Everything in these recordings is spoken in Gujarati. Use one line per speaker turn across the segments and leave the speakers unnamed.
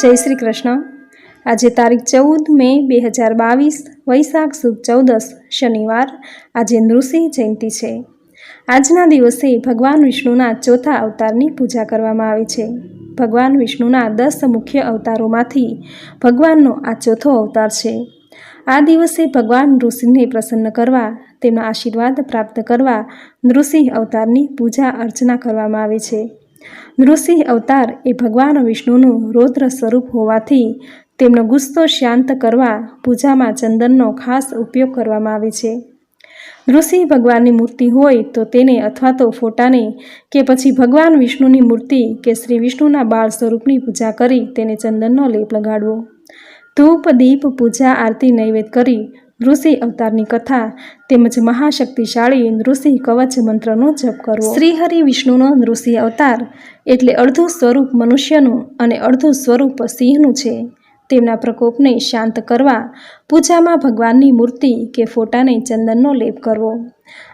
જય શ્રી કૃષ્ણ. આજે તારીખ ચૌદ મે બે હજાર બાવીસ, વૈશાખ સુદ ચૌદસ, શનિવાર. આજે નૃસિંહ જયંતિ છે. આજના દિવસે ભગવાન વિષ્ણુના ચોથા અવતારની પૂજા કરવામાં આવે છે. ભગવાન વિષ્ણુના દસ મુખ્ય અવતારોમાંથી ભગવાનનો આ ચોથો અવતાર છે. આ દિવસે ભગવાન નૃસિંહને પ્રસન્ન કરવા, તેમના આશીર્વાદ પ્રાપ્ત કરવા નૃસિંહ અવતારની પૂજા અર્ચના કરવામાં આવે છે. નૃસિંહ અવતાર એ ભગવાન વિષ્ણુનું રૌદ્ર સ્વરૂપ હોવાથી તેમનો ગુસ્સો શાંત કરવા પૂજામાં ચંદનનો ખાસ ઉપયોગ કરવામાં આવે છે. નૃસિંહ ભગવાનની મૂર્તિ હોય તો તેને અથવા તો ફોટાને કે પછી ભગવાન વિષ્ણુની મૂર્તિ કે શ્રી વિષ્ણુના બાળ સ્વરૂપની પૂજા કરી તેને ચંદનનો લેપ લગાડવો. ધૂપ, દીપ, પૂજા, આરતી, નૈવેદ્ય કરી નૃસિંહ અવતારની કથા તેમજ મહાશક્તિશાળી નૃસિંહ કવચ મંત્રનો જપ કરવો. શ્રીહરિ વિષ્ણુનો નૃસિંહ અવતાર એટલે અડધું સ્વરૂપ મનુષ્યનું અને અડધું સ્વરૂપ સિંહનું છે. તેમના પ્રકોપને શાંત કરવા, પૂજામાં ભગવાનની મૂર્તિ કે ફોટાને ચંદનનો લેપ કરવો.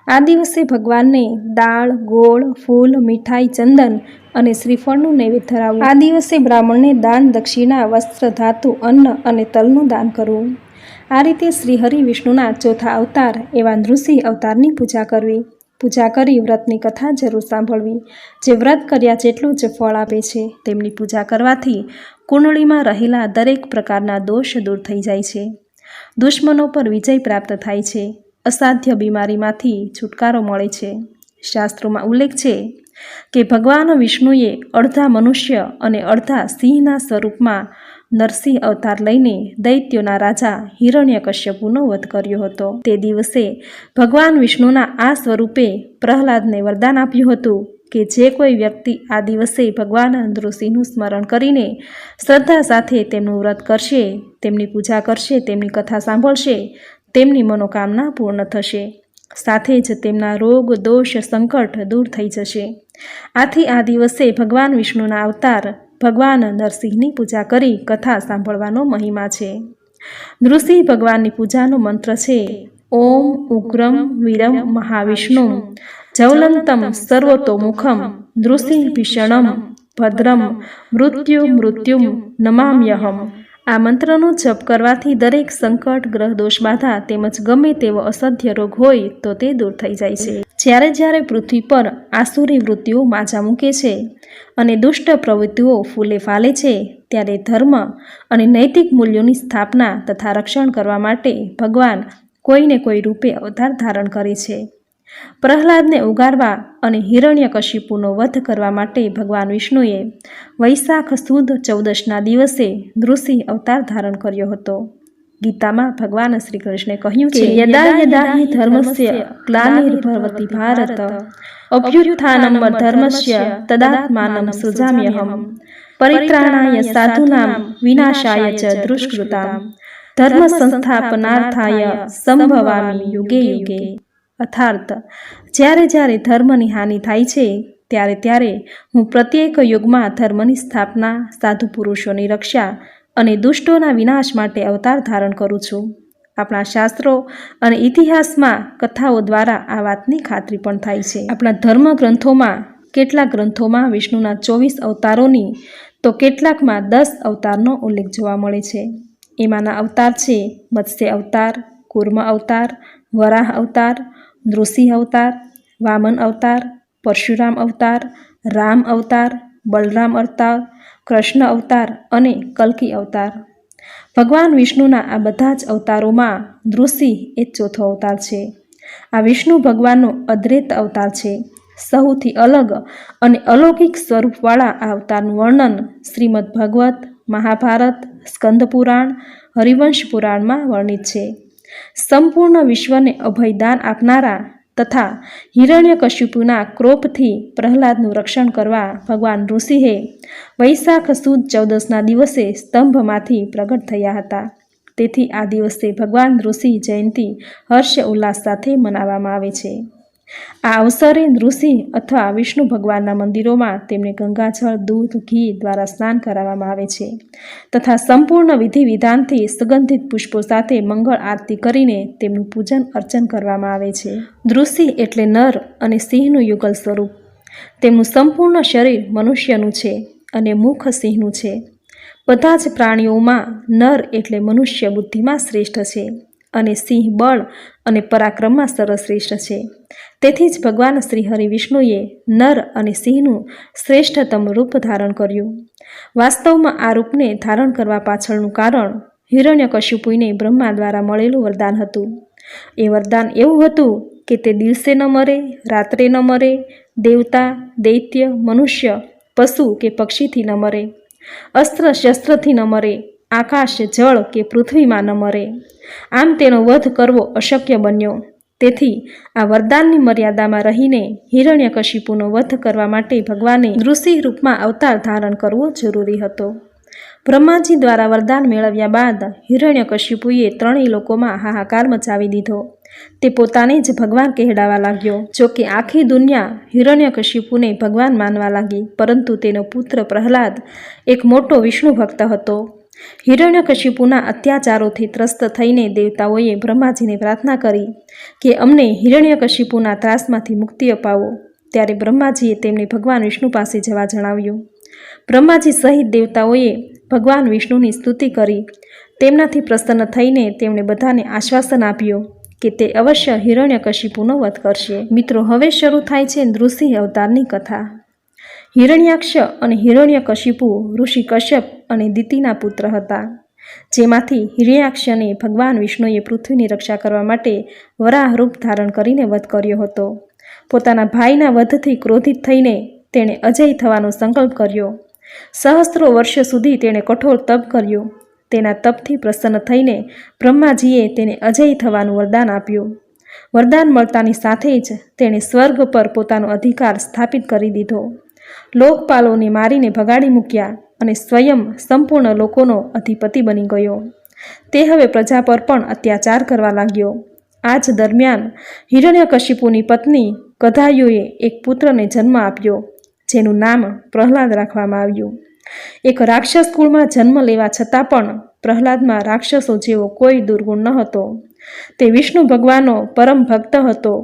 આ દિવસે ભગવાનને દાળ, ગોળ, ફૂલ, મીઠાઈ, ચંદન અને શ્રીફળનું નૈવેદ્ય ધરાવવું. આ દિવસે બ્રાહ્મણને દાન દક્ષિણા, વસ્ત્ર, ધાતુ, અન્ન અને તલનું દાન કરવું. આ રીતે શ્રી હરિ વિષ્ણુના ચોથા અવતાર એવા નૃસિંહ અવતારની પૂજા કરવી. પૂજા કરી વ્રતની કથા જરૂર સાંભળવી. જે વ્રત કર્યા જેટલું જ ફળ આપે છે, તેમની પૂજા કરવાથી કુંડળીમાં રહેલા દરેક પ્રકારના દોષ દૂર થઈ જાય છે. દુશ્મનો પર વિજય પ્રાપ્ત થાય છે. અસાધ્ય બીમારીમાંથી છુટકારો મળે છે. શાસ્ત્રોમાં ઉલ્લેખ છે કે ભગવાન વિષ્ણુએ અડધા મનુષ્ય અને અડધા સિંહના સ્વરૂપમાં નરસિંહ અવતાર લઈને દૈત્યોના રાજા હિરણ્યકશ્યપુનો વધ કર્યો હતો. તે દિવસે ભગવાન વિષ્ણુના આ સ્વરૂપે પ્રહલાદને વરદાન આપ્યું હતું કે જે કોઈ વ્યક્તિ આ દિવસે ભગવાન નૃસિંહનું સ્મરણ કરીને શ્રદ્ધા સાથે તેમનું વ્રત કરશે, તેમની પૂજા કરશે, તેમની કથા સાંભળશે, તેમની મનોકામના પૂર્ણ થશે. સાથે જ તેમના રોગ, દોષ, સંકટ દૂર થઈ જશે. આથી આ દિવસે ભગવાન વિષ્ણુના અવતાર ભગવાન નરસિંહની પૂજા કરી કથા સાંભળવાનો મહિમા છે. નૃસિંહ ભગવાનની પૂજાનો મંત્ર છે, ઓમ ઉગ્રમ વીરમ મહાવિષ્ણુ, જવલંતમ સર્વતોમુખમ, નૃસિંહ ભીષણમ, ભદ્રમ, મૃત્યુ મૃત્યુમ નમામ્યહમ. આ મંત્રનો જપ કરવાથી દરેક સંકટ, ગ્રહ દોષ બાધા તેમજ ગમે તેવો અસધ્ય રોગ હોય તો તે દૂર થઈ જાય છે. જ્યારે જ્યારે પૃથ્વી પર આસુરી વૃત્તિઓ માજા મૂકે છે અને દુષ્ટ પ્રવૃત્તિઓ ફૂલે ફાલે છે, ત્યારે ધર્મ અને નૈતિક મૂલ્યોની સ્થાપના તથા રક્ષણ કરવા માટે ભગવાન કોઈને કોઈ રૂપે અવતાર ધારણ કરે છે. પ્રહલાદને ઉગારવા અને હિરણ્યકશિપુનો વધ કરવા માટે ભગવાન વિષ્ણુએ વૈશાખ સુદ ચૌદશના દિવસે નૃસિંહ અવતાર ધારણ કર્યો હતો. ગીતામાં ભગવાન શ્રી કૃષ્ણે કહ્યું છે યદા યદા હિ ધર્મસ્ય ગ્લાનિર્ભવતિ ભારત અભ્યુત્થાનમ ધર્મસ્ય તદાત્માનમ સૃજામ્યહમ. પરિત્રાણાય સાધુનામ વિનાશાય ચ દુષ્કૃતામ ધર્મ સંસ્થાપનાર્થાય સંભવામી યુગે યુગે. અર્થાર્થ જ્યારે જ્યારે ધર્મની હાનિ થાય છે ત્યારે ત્યારે હું પ્રત્યેક યુગમાં ધર્મની સ્થાપના સાધુ પુરુષોની રક્ષા અને દુષ્ટોના વિનાશ માટે અવતાર ધારણ કરું છું. આપણા શાસ્ત્રો અને ઇતિહાસમાં કથાઓ દ્વારા આ વાતની ખાતરી પણ થાય છે. આપણા ધર્મ ગ્રંથોમાં કેટલાક ગ્રંથોમાં વિષ્ણુના ચોવીસ અવતારોની તો કેટલાકમાં દસ અવતારનો ઉલ્લેખ જોવા મળે છે. એમાંના અવતાર છે મત્સ્ય અવતાર, કુર્મ અવતાર, વરાહ અવતાર, નૃસિંહ અવતાર, વામન અવતાર, પરશુરામ અવતાર, રામ અવતાર, બલરામ અવતાર કૃષ્ણ અવતાર અને કલ્કી અવતાર. ભગવાન વિષ્ણુના આ બધા જ અવતારોમાં દૃષિ એ ચોથો અવતાર છે. આ વિષ્ણુ ભગવાનનો અદ્વૈત અવતાર છે. સૌથી અલગ અને અલૌકિક સ્વરૂપવાળા આ અવતારનું વર્ણન શ્રીમદ ભગવત મહાભારત, સ્કંદ પુરાણ, હરિવંશ પુરાણમાં વર્ણિત છે. સંપૂર્ણ વિશ્વને અભયદાન આપનારા તથા હિરણ્યકશ્યપુના ક્રોપથી પ્રહલાદનું રક્ષણ કરવા ભગવાન ઋષિએ વૈશાખ સુદ ચૌદસના દિવસે સ્તંભમાંથી પ્રગટ થયા હતા. તેથી આ દિવસે ભગવાન ઋષિ જયંતિ હર્ષ ઉલ્લાસ સાથે મનાવવામાં આવે છે. આ અવસરે ઋષિ અથવા વિષ્ણુ ભગવાનના મંદિરોમાં તેમને ગંગાજળ, દૂધ, ઘી દ્વારા સ્નાન કરાવવામાં આવે છે તથા સંપૂર્ણ વિધિ વિધાનથી સુગંધિત પુષ્પો સાથે મંગળ આરતી કરીને તેમનું પૂજન અર્ચન કરવામાં આવે છે. ઋષિ એટલે નર અને સિંહનું યુગલ સ્વરૂપ. તેમનું સંપૂર્ણ શરીર મનુષ્યનું છે અને મુખ સિંહનું છે. બધા જ પ્રાણીઓમાં નર એટલે મનુષ્ય બુદ્ધિમાં શ્રેષ્ઠ છે. અને સિંહ બળ અને પરાક્રમમાં સર્વશ્રેષ્ઠ છે. તેથી જ ભગવાન શ્રી હરિ વિષ્ણુએ નર અને સિંહનું શ્રેષ્ઠતમ રૂપ ધારણ કર્યું. વાસ્તવમાં આ રૂપને ધારણ કરવા પાછળનું કારણ હિરણ્યકશિપુને બ્રહ્મા દ્વારા મળેલું વરદાન હતું. એ વરદાન એવું હતું કે તે દિવસે ન મરે, રાત્રે ન મરે, દેવતા, દૈત્ય, મનુષ્ય, પશુ કે પક્ષીથી ન મરે અસ્ત્ર શસ્ત્રથી ન મરે આકાશ જળ કે પૃથ્વીમાં ન મરે. આમ તેનો વધ કરવો અશક્ય બન્યો. તેથી આ વરદાનની મર્યાદામાં રહીને હિરણ્યકશિપુનો વધ કરવા માટે ભગવાને ઋષિ રૂપમાં અવતાર ધારણ કરવો જરૂરી હતો. બ્રહ્માજી દ્વારા વરદાન મેળવ્યા બાદ હિરણ્યકશિપુએ ત્રણેય લોકોમાં હાહાકાર મચાવી દીધો. તે પોતાને જ ભગવાન કહેડાવા લાગ્યો. જો કે આખી દુનિયા હિરણ્યકશિપુને ભગવાન માનવા લાગી, પરંતુ તેનો પુત્ર પ્રહલાદ એક મોટો વિષ્ણુ ભક્ત હતો. હિરણ્યકશિપુના અત્યાચારોથી ત્રસ્ત થઈને દેવતાઓએ બ્રહ્માજીને પ્રાર્થના કરી કે અમને હિરણ્યકશિપુના ત્રાસમાંથી મુક્તિ અપાવો. ત્યારે બ્રહ્માજીએ તેમને ભગવાન વિષ્ણુ પાસે જવા જણાવ્યું. બ્રહ્માજી સહિત દેવતાઓએ ભગવાન વિષ્ણુની સ્તુતિ કરી. તેમનાથી પ્રસન્ન થઈને તેમણે બધાને આશ્વાસન આપ્યું કે તે અવશ્ય હિરણ્યકશિપુનો વધ કરશે. મિત્રો, હવે શરૂ થાય છે નૃસિંહ અવતારની કથા. હિરણ્યાક્ષ અને હિરણ્યકશિપુ ઋષિ કશ્યપ અને દિતિના પુત્ર હતા. જેમાંથી હિરણ્યાક્ષને ભગવાન વિષ્ણુએ પૃથ્વીની રક્ષા કરવા માટે વરાહ રૂપ ધારણ કરીને વધ કર્યો હતો. પોતાના ભાઈના વધથી ક્રોધિત થઈને તેણે અજય થવાનો સંકલ્પ કર્યો. સહસ્ત્રો વર્ષ સુધી તેણે કઠોર તપ કર્યું. તેના તપથી પ્રસન્ન થઈને બ્રહ્માજીએ તેને અજય થવાનું વરદાન આપ્યું. વરદાન મળતાની સાથે જ તેણે સ્વર્ગ પર પોતાનો અધિકાર સ્થાપિત કરી દીધો. લોકપાલોને મારીને ભગાડી મૂક્યા અને સ્વયં સંપૂર્ણ લોકોનો અધિપતિ બની ગયો. તે હવે પ્રજા પર પણ અત્યાચાર કરવા લાગ્યો. આ જ દરમિયાન હિરણ્યકશિપુની પત્ની કધાયુએ એક પુત્રને જન્મ આપ્યો, જેનું નામ પ્રહલાદ રાખવામાં આવ્યું. એક રાક્ષસ કુળમાં જન્મ લેવા છતાં પણ પ્રહલાદમાં રાક્ષસો જેવો કોઈ દુર્ગુણ ન હતો. તે વિષ્ણુ ભગવાનનો પરમ ભક્ત હતો.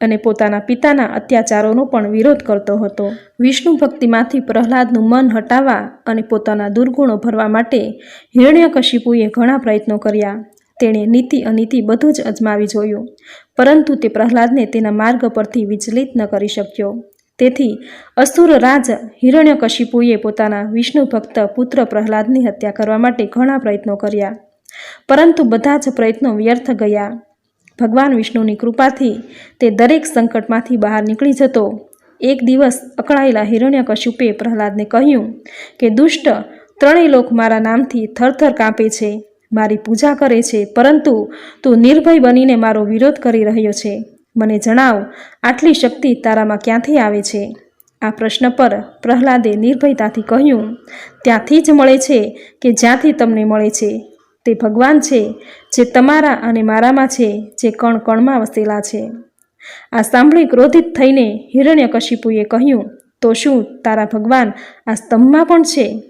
અને પોતાના પિતાના અત્યાચારોનો પણ વિરોધ કરતો હતો. વિષ્ણુ ભક્તિમાંથી પ્રહલાદનું મન હટાવવા અને પોતાના દુર્ગુણો ભરવા માટે હિરણ્યકશિપુએ ઘણા પ્રયત્નો કર્યા. તેણે નીતિ અનીતિ બધું જ અજમાવી જોયું. પરંતુ તે પ્રહલાદને તેના માર્ગ પરથી વિચલિત ન કરી શક્યો. તેથી અસુર રાજ હિરણ્યકશિપુએ પોતાના વિષ્ણુ ભક્ત પુત્ર પ્રહલાદની હત્યા કરવા માટે ઘણા પ્રયત્નો કર્યા. પરંતુ બધા જ પ્રયત્નો વ્યર્થ ગયા. ભગવાન વિષ્ણુની કૃપાથી તે દરેક સંકટમાંથી બહાર નીકળી જતો. એક દિવસ અકળાયેલા હિરણ્યકશિપે પ્રહલાદને કહ્યું કે, દુષ્ટ, ત્રણેય લોક મારા નામથી થરથર કાંપે છે, મારી પૂજા કરે છે, પરંતુ તું નિર્ભય બનીને મારો વિરોધ કરી રહ્યો છે. મને જણાવ, આટલી શક્તિ તારામાં ક્યાંથી આવે છે? આ પ્રશ્ન પર પ્રહલાદે નિર્ભયતાથી કહ્યું, ત્યાંથી જ મળે છે કે જ્યાંથી તમને મળે છે. તે ભગવાન છે, જે તમારા અને મારામાં છે, જે કણ કણમાં વસેલા છે. આ સાંભળી ક્રોધિત થઈને હિરણ્યકશિપુએ કહ્યું, તો શું તારા ભગવાન આ સ્તંભમાં પણ છે?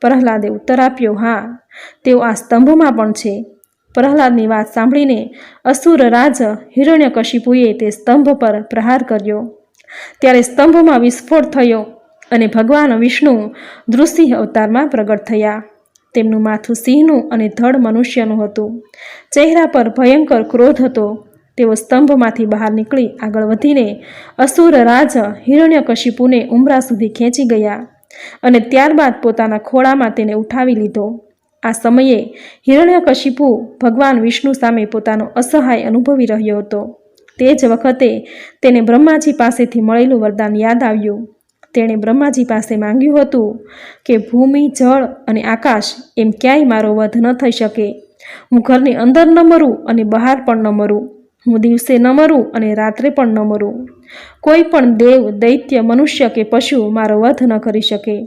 પ્રહલાદે ઉત્તર આપ્યો, હા, તેઓ આ સ્તંભમાં પણ છે. પ્રહલાદની વાત સાંભળીને અસુર રાજ હિરણ્યકશિપુએ તે સ્તંભ પર પ્રહાર કર્યો. ત્યારે સ્તંભમાં વિસ્ફોટ થયો અને ભગવાન વિષ્ણુ દૃશ્ય અવતારમાં પ્રગટ થયા. તેમનું માથું સિંહનું અને ધડ મનુષ્યનું હતું. ચહેરા પર ભયંકર ક્રોધ હતો. તેઓ સ્તંભમાંથી બહાર નીકળી આગળ વધીને અસુર રાજ હિરણ્યકશિપુને ઉમરા સુધી ખેંચી ગયા અને ત્યારબાદ પોતાના ખોળામાં તેને ઉઠાવી લીધો. આ સમયે હિરણ્યકશિપુ ભગવાન વિષ્ણુ સામે પોતાનો અસહાય અનુભવી રહ્યો હતો. તે જ વખતે તેને બ્રહ્માજી પાસેથી મળેલું વરદાન યાદ આવ્યું. તેણે બ્રહ્માજી પાસે માંગ્યું હતું કે ભૂમિ, જળ અને આકાશ એમ ક્યાંય મારો વધ ન થઈ શકે. હું ઘરની અંદર ન મરું અને બહાર પણ ન મરું. હું દિવસે ન મરું અને રાત્રે પણ ન મરું. કોઈ પણ દેવ, દૈત્ય, મનુષ્ય કે પશુ મારો વધ ન કરી શકે.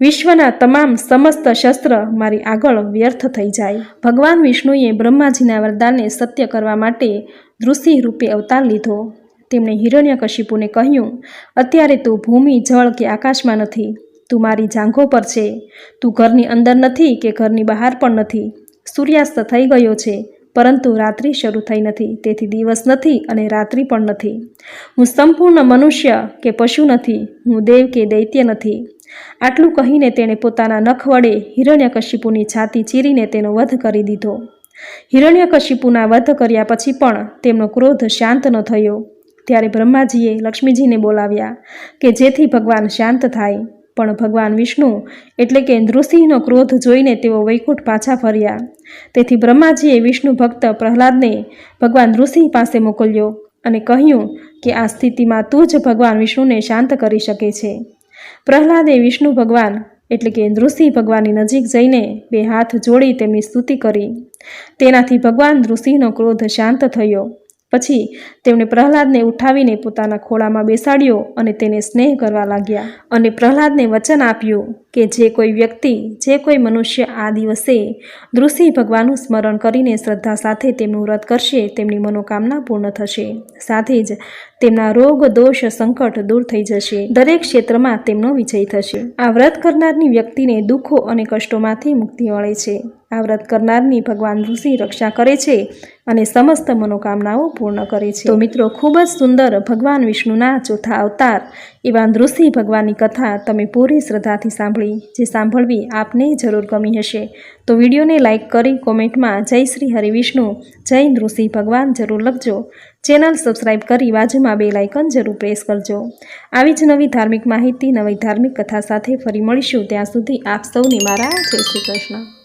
વિશ્વના તમામ સમસ્ત શસ્ત્ર મારી આગળ વ્યર્થ થઈ જાય. ભગવાન વિષ્ણુએ બ્રહ્માજીના વરદાનને સત્ય કરવા માટે દૃષિ રૂપે અવતાર લીધો. તેમણે હિરણ્યકશિપુને કહ્યું, અત્યારે તું ભૂમિ, જળ કે આકાશમાં નથી. તું મારી જાંઘો પર છે. તું ઘરની અંદર નથી કે ઘરની બહાર પણ નથી. સૂર્યાસ્ત થઈ ગયો છે, પરંતુ રાત્રિ શરૂ થઈ નથી. તેથી દિવસ નથી અને રાત્રિ પણ નથી. હું સંપૂર્ણ મનુષ્ય કે પશુ નથી. હું દેવ કે દૈત્ય નથી. આટલું કહીને તેણે પોતાના નખ વડે હિરણ્યકશિપુની છાતી ચીરીને તેનો વધ કરી દીધો. હિરણ્યકશિપુના વધ કર્યા પછી પણ તેમનો ક્રોધ શાંત ન થયો. ત્યારે બ્રહ્માજીએ લક્ષ્મીજીને બોલાવ્યા કે જેથી ભગવાન શાંત થાય. પણ ભગવાન વિષ્ણુ એટલે કે નૃસિંહનો ક્રોધ જોઈને તેઓ વૈકુંઠ પાછા ફર્યા. તેથી બ્રહ્માજીએ વિષ્ણુ ભક્ત પ્રહલાદને ભગવાન નૃસિંહ પાસે મોકલ્યો અને કહ્યું કે આ સ્થિતિમાં તું જ ભગવાન વિષ્ણુને શાંત કરી શકે છે. પ્રહલાદે વિષ્ણુ ભગવાન એટલે કે નૃસિંહ ભગવાનની નજીક જઈને બે હાથ જોડી તેમની સ્તુતિ કરી. તેનાથી ભગવાન નૃસિંહનો ક્રોધ શાંત થયો. પછી તેમણે પ્રહલાદને ઉઠાવીને પોતાના ખોળામાં બેસાડ્યો અને તેને સ્નેહ કરવા લાગ્યા. અને પ્રહલાદને વચન આપ્યું કે જે કોઈ વ્યક્તિ, જે કોઈ મનુષ્ય આ દિવસે દૃષિ ભગવાનનું સ્મરણ કરીને શ્રદ્ધા સાથે તેમનું વ્રત કરશે, તેમની મનોકામના પૂર્ણ થશે. સાથે જ તેમના રોગ, દોષ, સંકટ દૂર થઈ જશે. દરેક ક્ષેત્રમાં તેમનો વિજય થશે. આ વ્રત કરનારની વ્યક્તિને દુઃખો અને કષ્ટોમાંથી મુક્તિ મળે છે. આ વ્રત કરનારની ભગવાન ઋષિ રક્ષા કરે છે અને સમસ્ત મનોકામનાઓ પૂર્ણ કરે છે. તો મિત્રો, ખૂબ જ સુંદર ભગવાન વિષ્ણુના ચોથા અવતાર એવા નૃસિંહ ભગવાનની કથા તમે પૂરી શ્રદ્ધાથી સાંભળી, જે સાંભળવી આપને જરૂર ગમી હશે. તો વિડીયોને લાઇક કરી કોમેન્ટમાં જય શ્રી હરિવિષ્ણુ જય નૃસિંહ ભગવાન જરૂર લખજો. ચેનલ સબસ્ક્રાઇબ કરી બાજુમાં બે લાઇકન જરૂર પ્રેસ કરજો. આવી જ નવી ધાર્મિક માહિતી, નવી ધાર્મિક કથા સાથે ફરી મળીશું. ત્યાં સુધી આપ સૌને મારા જય શ્રી કૃષ્ણ.